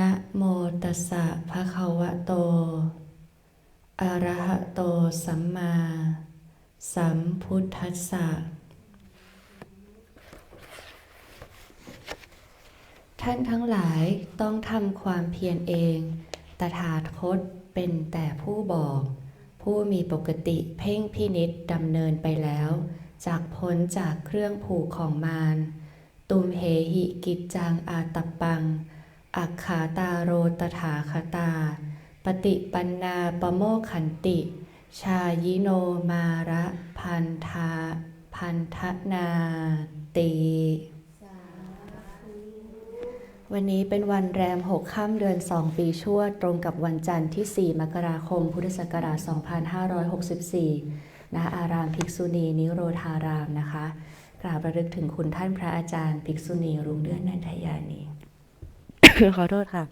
นะโมตัสสะภะคะวะโต อะระหะโตสัมมา สัมพุทธัสสะ ท่านทั้งหลายต้องทำความเพียรเอง ตถาคตเป็นแต่ผู้บอก ผู้มีปกติเพ่งพินิษดำเนินไปแล้วจากพ้นจากเครื่องผูกของมาร ตุมเหหิกิจจังอาตปปัง อักขาตาโรตถาคตา ปฏิปันนาปโมขันติ ชายิโนมาระพันธาพันธนาติวันนี้เป็นวันแรม 6 ค่ำเดือน 2 ปีชั่วตรงกับวันจันทร์ที่ 4 มกราคม พุทธศักราช 2564 ณ อารามภิกษุณีนิโรธารามนะคะ กราบระลึกถึงคุณท่านพระอาจารย์ ภิกษุณีรุ่งเรืองนันทยานี ขอโทษค่ะ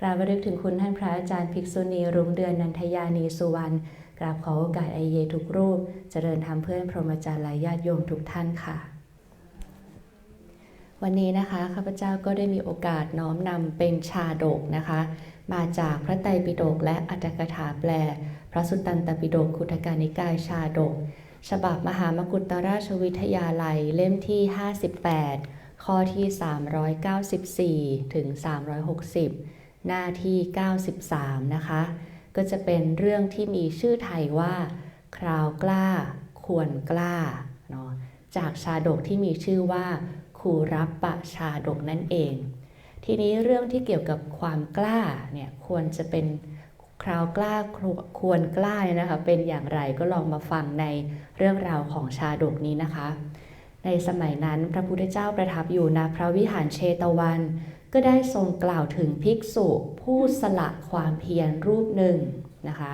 กราบระลึกถึงคุณท่านพระอาจารย์ภิกษุณีรุ่งเดือนนันทยานีสุวรรณกราบขอโอกาสไอเยทุกรูป เจริญธรรมเพื่อนพรหมจารย์และญาติโยมทุกท่านค่ะ วันนี้นะคะข้าพเจ้าก็ได้มีโอกาสน้อมนำเป็นชาดกนะคะ มาจากพระไตรปิฎกและอัตถกถาแปล พระสุตตันตปิฎกคุถการนิกายชาดก ฉบับมหามกุฏราชวิทยาลัยเล่มที่ 58 ข้อที่ 394 ถึง 360 หน้าที่ 93 นะคะ ก็จะเป็นเรื่องที่มีชื่อไทยว่า คราวกล้า ควรกล้าเนาะจากชาดกที่มีชื่อว่าคูรับปะชาดกนั่นเอง ทีนี้เรื่องที่เกี่ยวกับความกล้าเนี่ยควรจะเป็นคราวกล้าควรกล้าเนี่ยนะคะ เป็นอย่างไรก็ลองมาฟังในเรื่องราวของชาดกนี้นะคะ ในสมัยนั้นพระพุทธเจ้าประทับอยู่ณพระวิหารเชตวัน ก็ได้ทรงกล่าวถึงภิกษุผู้สละความเพียรรูปหนึ่งนะคะ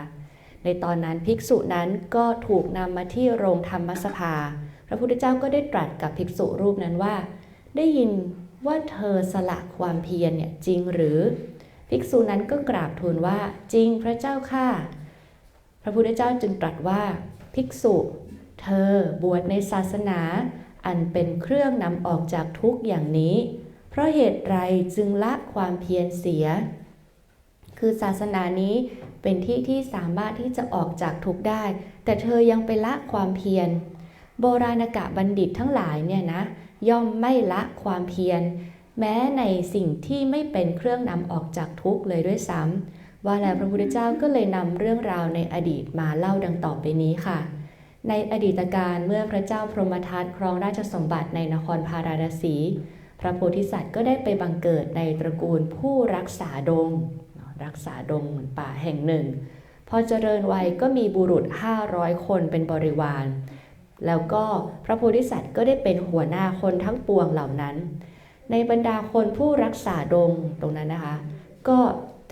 ในตอนนั้นภิกษุนั้นก็ถูกนำมาที่โรงธรรมสภา พระพุทธเจ้าก็ได้ตรัสกับภิกษุรูปนั้นว่า ได้ยินว่าเธอสละความเพียรเนี่ยจริงหรือ ภิกษุนั้นก็กราบทูลว่าจริงพระเจ้าค่ะ พระพุทธเจ้าจึงตรัสว่า ภิกษุ เธอบวชในศาสนา อันเป็นเครื่องนำออกจากทุกข์อย่างนี้ เพราะเหตุไรจึงละความเพียรเสีย คือศาสนานี้เป็นที่ที่สามารถที่จะออกจากทุกข์ได้ แต่เธอยังไปละความเพียร โบราณกะบัณฑิตทั้งหลายเนี่ยนะ ย่อมไม่ละความเพียร แม้ในสิ่งที่ไม่เป็นเครื่องนำออกจากทุกข์เลยด้วยซ้ำว่าแล้วพระพุทธเจ้าก็เลยนำเรื่องราวในอดีตมาเล่าดังต่อไปนี้ค่ะ ในอดีตการเมื่อพระเจ้าพรหมทัตครองราชสมบัติในนครพาราณสี พระโพธิสัตว์ก็ได้ไปบังเกิดในตระกูลผู้รักษาดง รักษาดงเหมือนป่าแห่งหนึ่ง พอเจริญวัยก็มีบุรุษ 500 คนเป็นบริวาร แล้วก็พระโพธิสัตว์ก็ได้เป็นหัวหน้าคนทั้งปวงเหล่านั้น ในบรรดาคนผู้รักษาดงตรงนั้นนะคะ ก็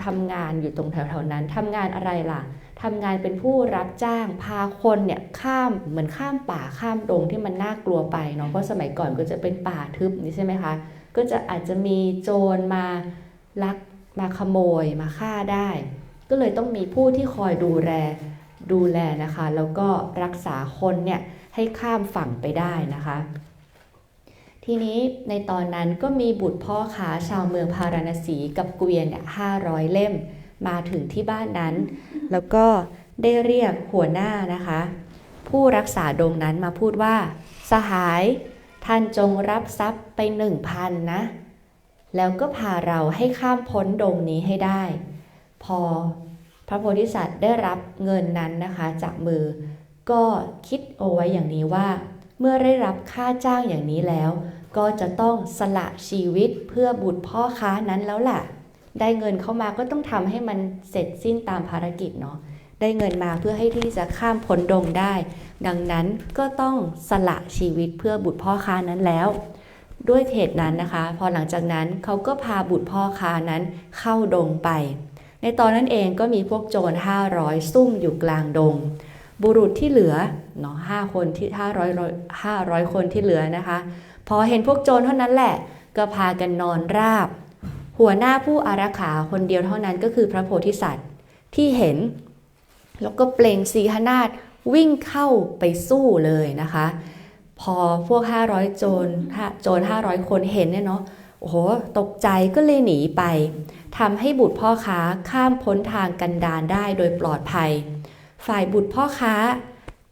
ทำงานอยู่ตรงแถวๆนั้นทำงานอะไรล่ะ ทำงานเป็นผู้รับจ้างพาคนเนี่ยข้ามเหมือนข้ามป่าข้ามดงที่มันน่ากลัวไปเนาะเพราะสมัยก่อนก็จะเป็นป่าทึบนี่ใช่ไหมคะก็จะอาจจะมีโจรมาลักมาขโมยมาฆ่าได้ ก็เลยต้องมีผู้ที่คอยดูแลดูแลนะคะ แล้วก็รักษาคนเนี่ยให้ข้ามฝั่งไปได้นะคะ ทีนี้ในตอนนั้นก็มีบุตรพ่อค้าชาวเมืองพาราณสีกับเกวียนเนี่ยห้าร้อยเล่ม มาถึงที่บ้านนั้น แล้วก็ได้เรียกหัวหน้านะคะ ผู้รักษาดงนั้นมาพูดว่า สหาย ท่านจงรับทรัพย์ไปหนึ่งพันนะ แล้วก็พาเราให้ข้ามพ้นดงนี้ให้ได้ พอพระโพธิสัตว์ได้รับเงินนั้นนะคะจากมือ ก็คิดเอาไว้อย่างนี้ว่า เมื่อได้รับค่าจ้างอย่างนี้แล้ว ก็จะต้องสละชีวิตเพื่อบุตรพ่อค้านั้นแล้วล่ะ ได้เงินเข้ามาก็ต้องทำให้มันเสร็จสิ้นตามภารกิจเนาะได้เงินมาเพื่อให้ที่จะข้ามพ้นดงได้ ดังนั้นก็ต้องสละชีวิตเพื่อบุตรพ่อค้านั้นแล้ว ด้วยเหตุนั้นนะคะ พอหลังจากนั้นเขาก็พาบุตรพ่อค้านั้นเข้าดงไป ในตอนนั้นเองก็มีพวกโจร500 ซุ่มอยู่กลางดง บุรุษที่เหลือเนาะห้าคนที่500 500 คนที่เหลือนะคะ พอเห็นพวกโจรเท่านั้นแหละ ก็พากันนอนราบ หัวหน้าผู้อารักขาคนเดียวเท่านั้นก็คือพระโพธิสัตว์ที่เห็น แล้วก็เปล่งสีหนาฏวิ่งเข้าไปสู้เลยนะคะ พอพวก 500 โจรโจร500 คนเห็นเนี่ยเนาะโอ้โห ตกใจก็เลยหนีไปทำให้บุตรพ่อค้าข้ามพ้นทางกันดารได้โดยปลอดภัย ฝ่ายบุตรพ่อค้า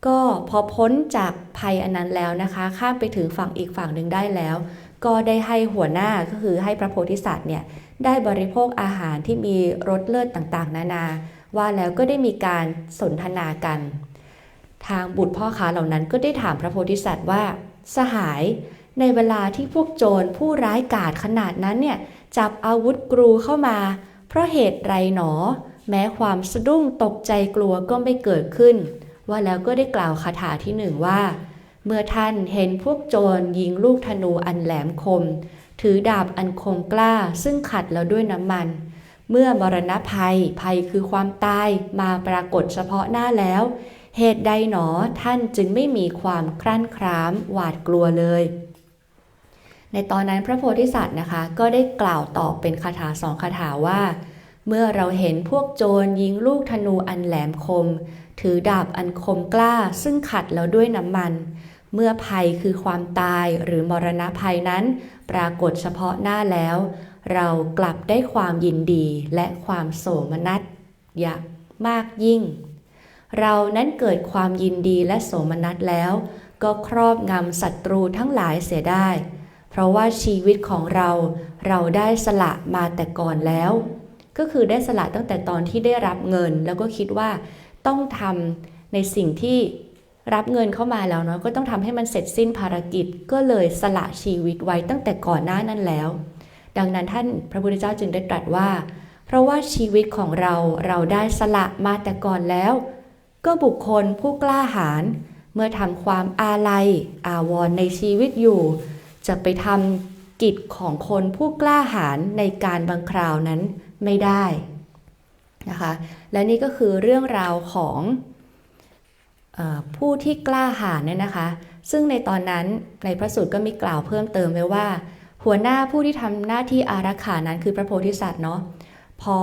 ก็พอพ้นจากภัยอันนั้นแล้วนะคะ ข้ามไปถึงฝั่งอีกฝั่งหนึ่งได้แล้ว ก็ได้ให้หัวหน้าก็คือให้พระโพธิสัตว์เนี่ยได้บริโภคอาหารที่มีรสเลิศต่างๆ นานา ว่าแล้วก็ได้มีการสนทนากัน ทางบุตรพ่อค้าเหล่านั้นก็ได้ถามพระโพธิสัตว์ว่า สหายในเวลาที่พวกโจรผู้ร้ายกาจขนาดนั้นเนี่ยจับอาวุธกรูเข้ามา เพราะเหตุไรหนอ แม้ความสะดุ้งตกใจกลัวก็ไม่เกิดขึ้น ว่าแล้วก็ได้กล่าวคาถาที่หนึ่งว่า เมื่อท่านเห็นพวกโจรยิงลูกธนูอันแหลมคม ถือดาบอันคมกล้าซึ่งขัดแล้วด้วยน้ำมัน เมื่อมรณภัยภัยคือความตายมาปรากฏเฉพาะหน้าแล้ว เหตุใดหนอท่านจึงไม่มีความครั่นคร้ามหวาดกลัวเลย ในตอนนั้นพระโพธิสัตว์นะคะ ก็ได้กล่าวตอบเป็นคาถาสองคาถาว่า เมื่อเราเห็นพวกโจรยิงลูกธนูอันแหลมคม ถือดาบอันคมกล้าซึ่งขัดแล้วด้วยน้ำมัน เมื่อภัยคือความตายหรือมรณะภัยนั้น ปรากฏเฉพาะหน้าแล้ว เรากลับได้ความยินดีและความโสมนัสอย่างมากยิ่ง เรานั้นเกิดความยินดีและโสมนัสแล้ว ก็ครอบงำศัตรูทั้งหลายเสียได้ เพราะว่าชีวิตของเราเราได้สละมาแต่ก่อนแล้ว ก็คือได้สละตั้งแต่ตอนที่ได้รับเงิน แล้วก็คิดว่าต้องทำในสิ่งที่ รับเงินเข้ามาแล้วเนาะก็ต้องทำให้มันเสร็จสิ้นภารกิจก็เลยสละชีวิตไว้ตั้งแต่ก่อนหน้านั้นแล้ว ดังนั้นท่านพระพุทธเจ้าจึงได้ตรัสว่า เพราะว่าชีวิตของเราเราได้สละมาแต่ก่อนแล้ว ก็บุคคลผู้กล้าหาญเมื่อทำความอาลัย อาวรณ์ในชีวิตอยู่ จะไปทำกิจของคนผู้กล้าหาญในการบางคราวนั้นไม่ได้นะคะ และนี่ก็คือเรื่องราวของ ผู้ที่กล้าหาญเนี่ยนะคะ ซึ่งในตอนนั้นในพระสูตรก็มีกล่าวเพิ่มเติมไว้ว่า หัวหน้าผู้ที่ทำหน้าที่อารักขานั้นคือพระโพธิสัตว์เนาะพอ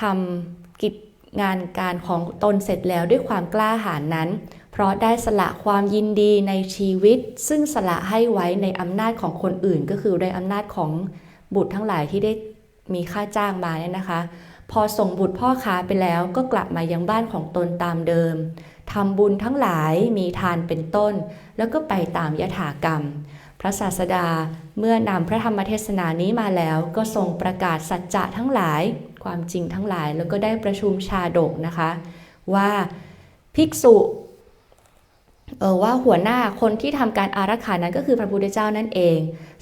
ทำกิจงานการของตนเสร็จแล้วด้วยความกล้าหาญนั้น เพราะได้สละความยินดีในชีวิต ซึ่งสละให้ไว้ในอำนาจของคนอื่น ก็คือในอำนาจของบุตรทั้งหลายที่ได้มีค่าจ้างมาเนี่ยนะคะ พอส่งบุตรพ่อค้าไปแล้วก็กลับมายังบ้านของตนตามเดิมทำบุญทั้งหลายมีทานเป็นต้น แล้วก็ไปตามยถากรรม พระศาสดาเมื่อนำพระธรรมเทศนานี้มาแล้วก็ทรงประกาศสัจจะทั้งหลาย ความจริงทั้งหลายแล้วก็ได้ประชุมชาดกนะคะ ว่าภิกษุ ว่าหัวหน้าคนที่ทำการอารักขานั้นก็คือพระพุทธเจ้านั่นเอง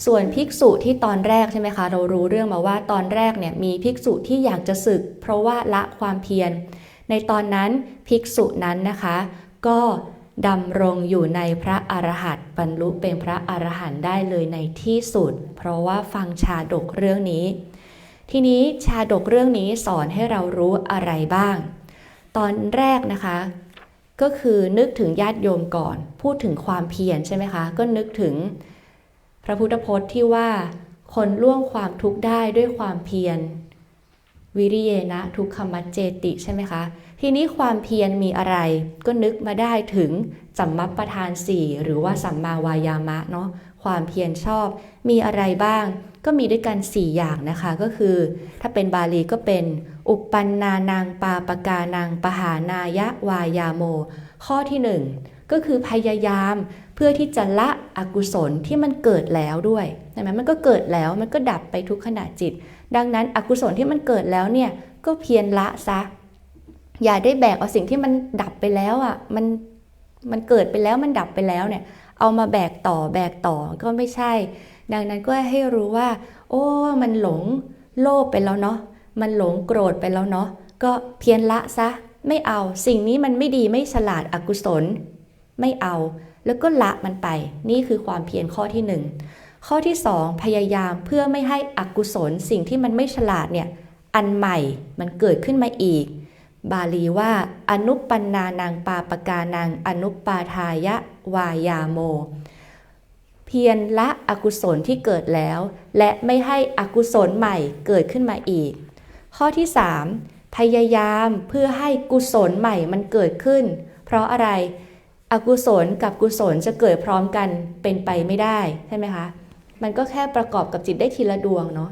ส่วนภิกษุที่ตอนแรกใช่ไหมคะ เรารู้เรื่องมาว่าตอนแรกเนี่ยมีภิกษุที่อยากจะศึก เพราะว่าละความเพียร ในตอนนั้นภิกษุนั้นนะคะ ก็ดำรงอยู่ในพระอรหันต์บรรลุเป็นพระอรหันต์ได้เลยในที่สุด เพราะว่าฟังชาดกเรื่องนี้ ทีนี้ชาดกเรื่องนี้สอนให้เรารู้อะไรบ้าง ตอนแรกนะคะ ก็คือนึกถึงญาติโยมก่อน พูดถึงความเพียรใช่ไหมคะ ก็นึกถึงพระพุทธพจน์ที่ว่าคนล่วงความทุกข์ได้ด้วยความเพียร วิริเยนะทุกขมัจเจติใช่ไหมคะ ทีนี้ความเพียรมีอะไร ก็นึกมาได้ถึงสัมมัปประธานสี่หรือว่าสัมมาวายามะเนาะความเพียรชอบมีอะไรบ้าง ก็มีด้วยกัน 4 อย่างนะคะ ก็คือ ถ้าเป็นบาลีก็เป็น อุปปันนานางปาปกานางปหานายะวายาโม ข้อที่ 1 ก็คือพยายามเพื่อที่จะละอกุศลที่มันเกิดแล้วด้วยใช่ไหมมันก็เกิดแล้วมันก็ดับไปทุกขณะจิต ดังนั้นอกุศลที่มันเกิดแล้วเนี่ยก็เพียรละซะ อย่าได้แบกเอาสิ่งที่มันดับไปแล้วอะมันมันเกิดไปแล้วมันดับไปแล้วเนี่ยเอามาแบกต่อแบกต่อก็ไม่ใช่ ดังนั้นก็ให้รู้ว่า โอ้ มันหลงโลภไปแล้วเนาะ มันหลงโกรธไปแล้วเนาะ ก็เพียรละซะ ไม่เอา สิ่งนี้มันไม่ดีไม่ฉลาดอกุศล ไม่เอา แล้วก็ละมันไป นี่คือความเพียรข้อที่หนึ่ง ข้อที่สองพยายามเพื่อไม่ให้อกุศล สิ่งที่มันไม่ฉลาดเนี่ย อันใหม่มันเกิดขึ้นมาอีก บาลีว่า อนุปันนานางปาปกานางอนุปาทายะวายาโม เพียรละอกุศลที่เกิดแล้ว และไม่ให้อกุศลใหม่เกิดขึ้นมาอีก ข้อที่ 3 พยายามเพื่อให้กุศลใหม่มันเกิดขึ้น เพราะอะไรอกุศลกับกุศลจะเกิดพร้อมกันเป็นไปไม่ได้ใช่ไหมคะมันก็แค่ประกอบกับจิตได้ทีละดวงเนาะ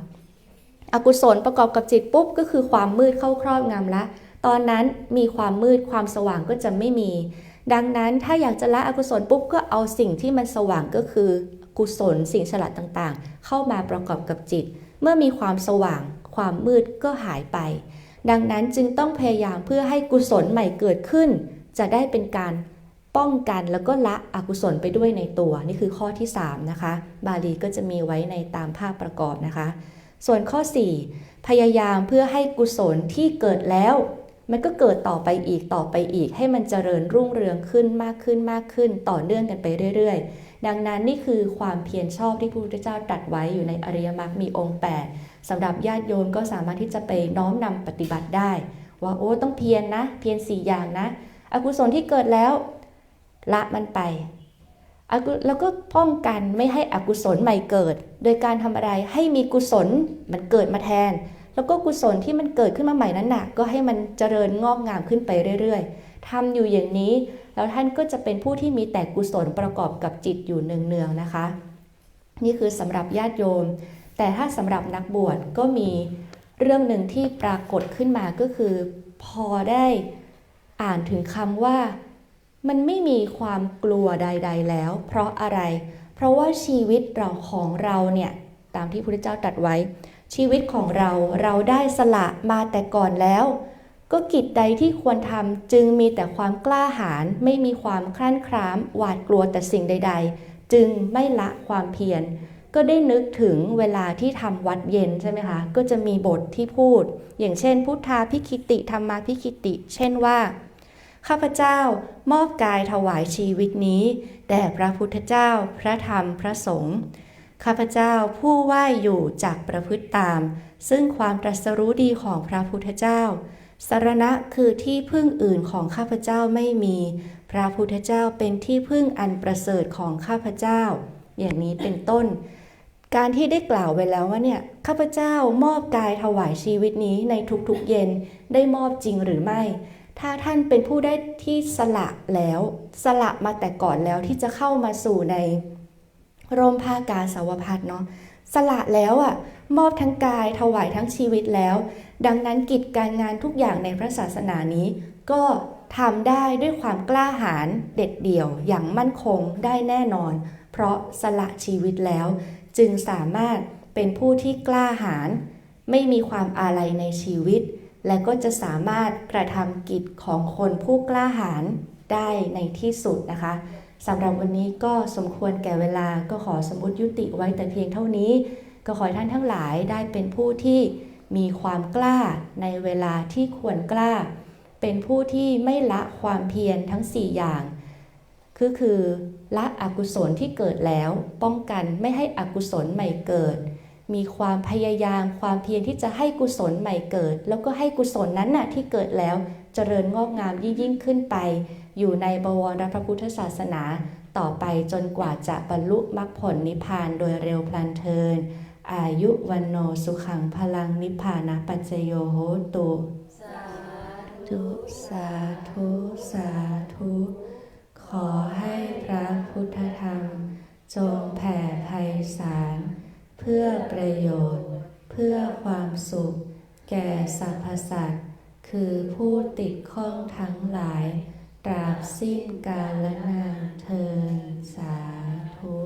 อกุศลประกอบกับจิตปุ๊บก็คือความมืดเข้าครอบงำละ ตอนนั้นมีความมืดความสว่างก็จะไม่มี ดังนั้นถ้าอยากจะละอกุศลปุ๊บก็เอาสิ่งที่มันสว่างก็คือ กุศลสิ่งฉลาดต่างๆ เข้ามาประกอบกับจิต เมื่อมีความสว่าง ความมืดก็หายไป ดังนั้นจึงต้องพยายามเพื่อให้กุศลใหม่เกิดขึ้น จะได้เป็นการป้องกันแล้วก็ละอกุศลไปด้วยในตัว นี่คือข้อที่ 3 นะคะ บาลีก็จะมีไว้ในตามภาพประกอบนะคะ ส่วนข้อ 4 พยายามเพื่อให้กุศลที่เกิดแล้ว มันก็เกิดต่อไปอีกต่อไปอีก ให้มันเจริญรุ่งเรืองขึ้นมากขึ้นมากขึ้น ต่อเนื่องกันไปเรื่อย ๆ ดังนั้นนี่คือความเพียรชอบที่พระพุทธเจ้าตรัสไว้อยู่ในอริยมรรคมีองค์ 8สำหรับญาติโยมก็สามารถที่จะไปน้อมนำปฏิบัติได้ ว่าโอ้ต้องเพียรนนะ เพียรสี่อย่างนะ อกุศลที่เกิดแล้ว ละมันไปแล้วก็ป้องกันไม่ให้อกุศลใหม่เกิด โดยการทำอะไรให้มีกุศลมันเกิดมาแทน แล้วก็กุศลที่มันเกิดขึ้นมาใหม่นั้นน่ะก็ให้มันเจริญงอกงามขึ้นไปเรื่อยๆทำอยู่อย่างนี้ แล้วท่านก็จะเป็นผู้ที่มีแต่กุศลประกอบกับจิตอยู่เนืองๆนะคะ นี่คือสำหรับญาติโยม แต่ถ้าสำหรับนักบวชก็มีเรื่องหนึ่งที่ปรากฏขึ้นมาก็คือ พอได้อ่านถึงคำว่า มันไม่มีความกลัวใด ๆ แล้ว เพราะอะไร เพราะว่าชีวิตเราของเราเนี่ย ตามที่พระพุทธเจ้าตรัสไว้ ชีวิตของเราเราได้สละมาแต่ก่อนแล้ว ก็กิจใดที่ควรทำจึงมีแต่ความกล้าหาญไม่มีความคลั่นคล้าม หวาดกลัวแต่สิ่งใด ๆ จึงไม่ละความเพียร ก็ได้นึกถึงเวลาที่ทำวัดเย็นใช่ไหมคะก็จะมีบทที่พูด อย่างเช่น พุทธาพิคิติธรรมาพิคิติ เช่นว่าข้าพเจ้ามอบกายถวายชีวิตนี้แด่พระพุทธเจ้า พระธรรมพระสงฆ์ ข้าพเจ้าผู้ไหว้อยู่จากประพฤติตาม ซึ่งความตรัสรู้ดีของพระพุทธเจ้า สารณะคือที่พึ่งอื่นของข้าพเจ้าไม่มี พระพุทธเจ้าเป็นที่พึ่งอันประเสริฐของข้าพเจ้า อย่างนี้เป็นต้น การที่ได้กล่าวไว้แล้วว่าเนี่ยข้าพเจ้ามอบกายถวายชีวิตนี้ในทุกๆเย็นได้มอบจริงหรือไม่ถ้าท่านเป็นผู้ได้ที่สละแล้ว สละมาแต่ก่อนแล้วที่จะเข้ามาสู่ใน ร่มผ้ากาสาวพัดเนาะสละแล้วอะ่ะมอบทั้งกายถวายทั้งชีวิตแล้ว ดังนั้นกิจการงานทุกอย่างในพระศาสนานี้ ก็ทำได้ด้วยความกล้าหาญเด็ดเดี่ยวอย่างมั่นคงได้แน่นอน เพราะสละชีวิตแล้ว จึงสามารถเป็นผู้ที่กล้าหาญไม่มีความอาลัยในชีวิต และก็จะสามารถกระทำกิจของคนผู้กล้าหาญได้ในที่สุดนะคะ สำหรับวันนี้ก็สมควรแก่เวลาก็ขอสมมติยุติไว้แต่เพียงเท่านี้ ก็ขอให้ท่านทั้งหลายได้เป็นผู้ที่มีความกล้าในเวลาที่ควรกล้า เป็นผู้ที่ไม่ละความเพียรทั้ง 4 อย่างคือคือละอกุศลที่เกิดแล้ว ป้องกันไม่ให้อกุศลใหม่เกิด มีความพยายามความเพียรที่จะให้กุศลใหม่เกิด แล้วก็ให้กุศลนั้นน่ะที่เกิดแล้วเจริญงอกงามยิ่งยิ่งขึ้นไป อยู่ในบวรพระพุทธศาสนาต่อไปจนกว่าจะบรรลุมรรคผลนิพพานโดยเร็วพลันเทิน อายุวันโนสุขังพลังนิพพานะปัจจโยโหตุสาธุสาธุสาธุ ขอให้พระพุทธธรรม จงแผ่ไพศาลเพื่อประโยชน์ เพื่อความสุข แก่สรรพสัตว์ คือผู้ติดข้องทั้งหลาย ราบสิ้นกาลนานเทินสาธุ